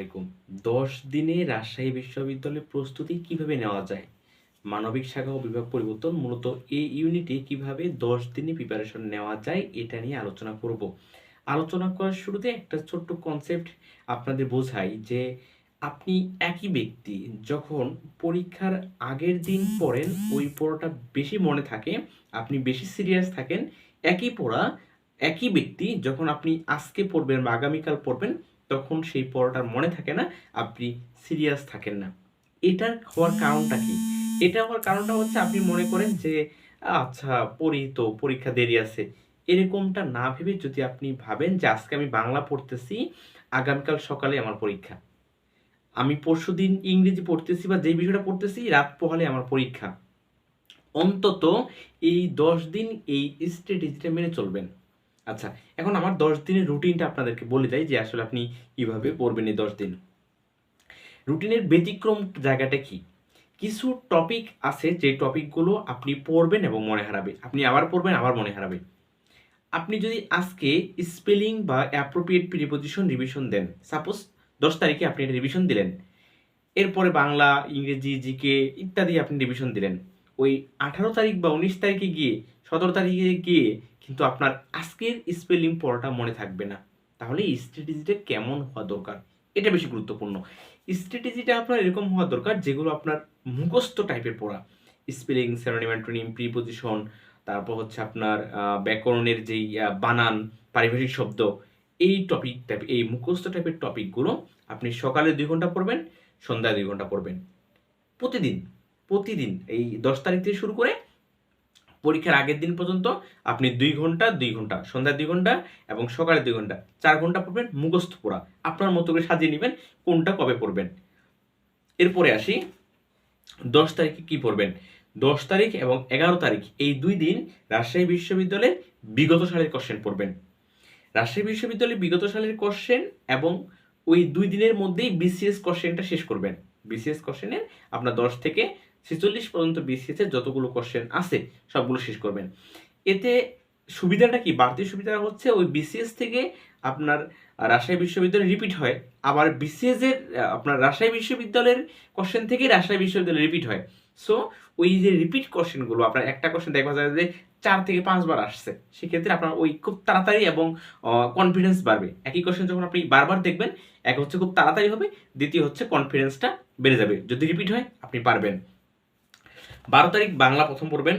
আলাইকুম। দশ দিনে রাজশাহী বিশ্ববিদ্যালয়ের প্রস্তুতি কীভাবে নেওয়া যায়? মানবিক শাখা ও বিভাগ পরিবর্তন, মূলত এই ইউনিটে কীভাবে দশ দিনে প্রিপারেশন নেওয়া যায়, এটা নিয়ে আলোচনা করব। আলোচনা করার শুরুতে একটা ছোট্ট কনসেপ্ট আপনাদের বোঝাই যে আপনি একই ব্যক্তি, যখন পরীক্ষার আগের দিন পড়েন, ওই পড়াটা বেশি মনে থাকে, আপনি বেশি সিরিয়াস থাকেন, একই পড়া, একই ব্যক্তি, যখন আপনি আজকে পড়বেন বা আগামীকাল পড়বেন তখন সেই পড়াটার মনে থাকে না, আপনি সিরিয়াস থাকেন না। এটার হওয়ার কারণটা কি? এটা হওয়ার কারণটা হচ্ছে আপনি মনে করেন যে আচ্ছা পড়ি তো, পরীক্ষা দেরি আছে। এরকমটা না ভেবে যদি আপনি ভাবেন যে, আজকে আমি বাংলা পড়তেছি, আগামীকাল সকালে আমার পরীক্ষা। আমি পরশু দিন ইংরেজি পড়তেছি বা যেই বিষয়টা পড়তেছি, রাত পোহালে আমার পরীক্ষা। অন্তত এই দশ দিন এই স্ট্র্যাটেজিটা মেনে চলবেন। আচ্ছা এখন আমার দশ দিনের রুটিনটা আপনাদেরকে বলে দেয় যে আসলে আপনি কীভাবে পড়বেন এই দশ দিন। রুটিনের ব্যতিক্রম জায়গাটা কি? কিছু টপিক আছে যে টপিকগুলো আপনি পড়বেন এবং মনে হারাবে আপনি আবার পড়বেন, আবার মনে হারাবে আপনি যদি আজকে স্পেলিং বা appropriate preposition revision then suppose দশ তারিখে আপনি এটা রিভিশন দিলেন, এরপরে বাংলা, ইংরেজি জিকে ইত্যাদি আপনি রিভিশন দিলেন। ওই আঠারো তারিখ বা উনিশ তারিখে গিয়ে, সতেরো তারিখে গিয়ে কিন্তু আপনার আজকের স্পেলিং পড়াটা মনে থাকবে না। তাহলে স্ট্র্যাটেজিটা কেমন হওয়া দরকার? এটা বেশি গুরুত্বপূর্ণ। স্ট্র্যাটেজিটা আপনার এরকম হওয়া দরকার যেগুলো আপনার মুখস্থ টাইপের পড়া। স্পেলিং সেরোনিম অ্যান্টোনিম প্রিপোজিশন তারপর হচ্ছে আপনার ব্যাকরণের যেই বানান, পারিভাষিক শব্দ, এই টপিক টাইপ এই মুখস্থ টাইপের টপিকগুলো আপনি সকালে দুই ঘণ্টা পড়বেন, সন্ধ্যায় দুই ঘণ্টা পড়বেন। প্রতিদিন প্রতিদিন এই দশ তারিখ থেকে শুরু করে পরীক্ষার আগের দিন পর্যন্ত আপনি দুই ঘণ্টা দুই ঘণ্টা, সন্ধ্যায় দুই ঘণ্টা এবং সকালে দুই ঘণ্টা, চার ঘণ্টা পড়বেন, মুখস্থ পড়া। আপনার মতো করে সাজিয়ে নেবেন কোনটা কবে পড়বেন। এরপরে আসি, দশ তারিখে কি পড়বেন? দশ তারিখ এবং এগারো তারিখ, এই দুই দিন রাজশাহী বিশ্ববিদ্যালয়ে বিগত সালের কোশ্চেন পড়বেন। রাজশাহী বিশ্ববিদ্যালয়ের বিগত সালের কোশ্চেন এবং ওই দুই দিনের মধ্যেই বিসিএস কোশ্চেনটা শেষ করবেন। বিসিএস কোশ্চেনের আপনার দশ থেকে ছেচল্লিশ পর্যন্ত বিসিএস এর যতগুলো কোশ্চেন আছে সবগুলো শেষ করবেন। এতে সুবিধাটা কি? বাড়তি সুবিধাটা হচ্ছে ওই বিসিএস থেকে আপনার রাজশাহী বিশ্ববিদ্যালয় রিপিট হয় আবার বিসিএস এর আহ, আপনার রাজশাহী বিশ্ববিদ্যালয়ের কোশ্চেন থেকে রাজশাহী বিশ্ববিদ্যালয় রিপিট হয়। সো ওই যে রিপিট কোশ্চেনগুলো আপনার একটা কোশ্চেন দেখা যায় যে চার থেকে পাঁচবার আসছে সেক্ষেত্রে আপনার ওই খুব তাড়াতাড়ি এবং কনফিডেন্স বাড়বে। একই কোশ্চেন যখন আপনি বারবার দেখবেন এক হচ্ছে খুব তাড়াতাড়ি হবে দ্বিতীয় হচ্ছে কনফিডেন্সটা বেড়ে যাবে। যদি রিপিট হয় আপনি পারবেন। বারো তারিখ বাংলা প্রথম পড়বেন,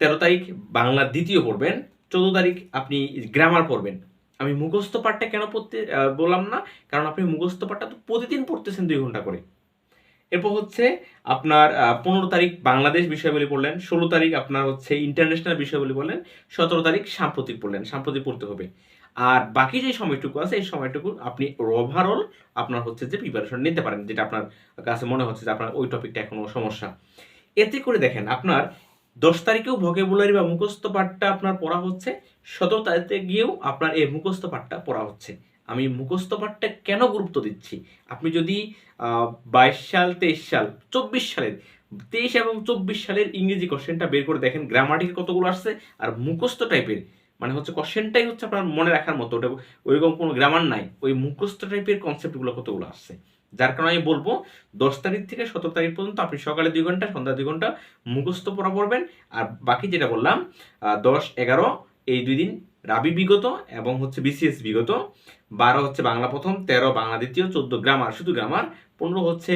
তেরো তারিখ বাংলা দ্বিতীয় পড়বেন, চোদ্দ তারিখ আপনি গ্রামার পড়বেন। আমি মুখস্থ পাঠটা কেন পড়তে বললাম না, কারণ আপনি মুখস্থ পাঠটা তো প্রতিদিন পড়তেছেন দুই ঘণ্টা করে। এরপর হচ্ছে আপনার পনেরো তারিখ বাংলাদেশ বিষয়বলি পড়লেন, ষোলো তারিখ আপনার হচ্ছে ইন্টারন্যাশনাল বিষয়বলি পড়লেন, সতেরো তারিখ সাম্প্রতিক পড়লেন, সাম্প্রতিক পড়তে হবে। আর বাকি যে সময়টুকু আছে, এই সময়টুকু আপনি ওভারঅল আপনার হচ্ছে যে প্রিপারেশন নিতে পারেন, যেটা আপনার কাছে মনে হচ্ছে যে আপনার ওই টপিকটা এখনও সমস্যা। এতে করে দেখেন আপনার দশ তারিখেও ভকেবুলারি বা মুখস্থ পাঠটা আপনার পড়া হচ্ছে, সতেরো তারিখে গিয়েও আপনার এই মুখস্থ পাঠটা পড়া হচ্ছে। আমি মুখস্থ পাঠটা কেন গুরুত্ব দিচ্ছি? আপনি যদি বাইশ সাল, তেইশ সাল, চব্বিশ সালের, তেইশ এবং চব্বিশ সালের ইংরেজি কোশ্চেনটা বের করে দেখেন গ্রামাটিক কতগুলো আসছে আর মুখস্থ টাইপের মানে হচ্ছে কোশ্চেনটাই হচ্ছে আপনার মনে রাখার মতো, ওটা ওইরকম কোনো গ্রামার নাই, ওই মুখস্থ টাইপের কনসেপ্টগুলো কতগুলো আসছে। যার কারণে আমি বলব, দশ তারিখ থেকে সতেরো তারিখ পর্যন্ত আপনি সকালে দুই ঘণ্টা, সন্ধ্যা দুই ঘণ্টা মুখস্থ পড়া পড়বেন। আর বাকি যেটা বললাম দশ, এগারো এই দুই দিন রাবি বিগত এবং হচ্ছে বিসিএস বিগত। বারো হচ্ছে বাংলা প্রথম, তেরো বাংলা দ্বিতীয়, চোদ্দ গ্রামার, শুধু গ্রামার। পনেরো হচ্ছে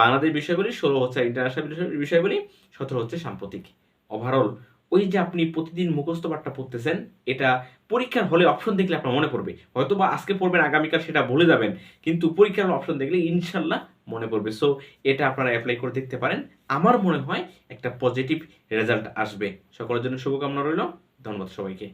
বাংলাদেশ বিষয়গুলি, ষোলো হচ্ছে ইন্টারন্যাশনাল বিষয়গুলি, সতেরো হচ্ছে সাম্প্রতিক। ওভারঅল ওই যে আপনি প্রতিদিন মুখস্থ পাঠটা পড়তেছেন, এটা পরীক্ষার হলে অপশন দেখলে আপনার মনে পড়বে। হয়তো বা আজকে পড়বেন, আগামীকাল সেটা বলে যাবেন, কিন্তু পরীক্ষার অপশন দেখলে ইনশাল্লাহ মনে পড়বে। সো এটা আপনারা অ্যাপ্লাই করে দেখতে পারেন। আমার মনে হয় একটা পজিটিভ রেজাল্ট আসবে। সকলের জন্য শুভকামনা রইল। ধন্যবাদ সবাইকে।